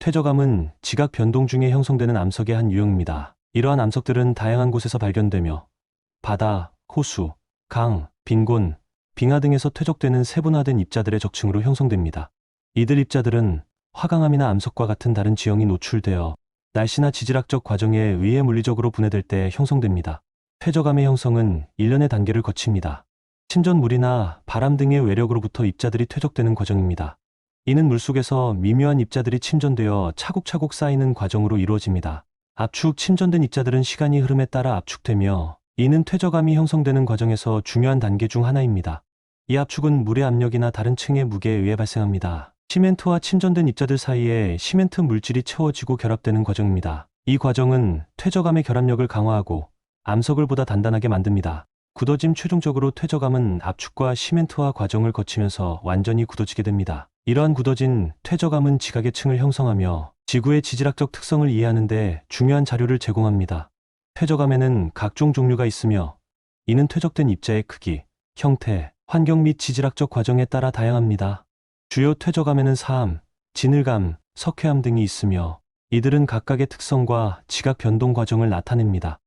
퇴적암은 지각 변동 중에 형성되는 암석의 한 유형입니다. 이러한 암석들은 다양한 곳에서 발견되며 바다, 호수, 강, 빈곤, 빙하 등에서 퇴적되는 세분화된 입자들의 적층으로 형성됩니다. 이들 입자들은 화강암이나 암석과 같은 다른 지형이 노출되어 날씨나 지질학적 과정에 의해 물리적으로 분해될 때 형성됩니다. 퇴적암의 형성은 일련의 단계를 거칩니다. 침전 물이나 바람 등의 외력으로부터 입자들이 퇴적되는 과정입니다. 이는 물속에서 미묘한 입자들이 침전되어 차곡차곡 쌓이는 과정으로 이루어집니다. 압축, 침전된 입자들은 시간이 흐름에 따라 압축되며 이는 퇴적암이 형성되는 과정에서 중요한 단계 중 하나입니다. 이 압축은 물의 압력이나 다른 층의 무게에 의해 발생합니다. 시멘트와 침전된 입자들 사이에 시멘트 물질이 채워지고 결합되는 과정입니다. 이 과정은 퇴적암의 결합력을 강화하고 암석을 보다 단단하게 만듭니다. 굳어짐 최종적으로 퇴적암은 압축과 시멘트화 과정을 거치면서 완전히 굳어지게 됩니다. 이러한 굳어진 퇴적암은 지각의 층을 형성하며 지구의 지질학적 특성을 이해하는데 중요한 자료를 제공합니다. 퇴적암에는 각종 종류가 있으며 이는 퇴적된 입자의 크기, 형태, 환경 및 지질학적 과정에 따라 다양합니다. 주요 퇴적암에는 사암, 진을감, 석회암 등이 있으며 이들은 각각의 특성과 지각 변동 과정을 나타냅니다.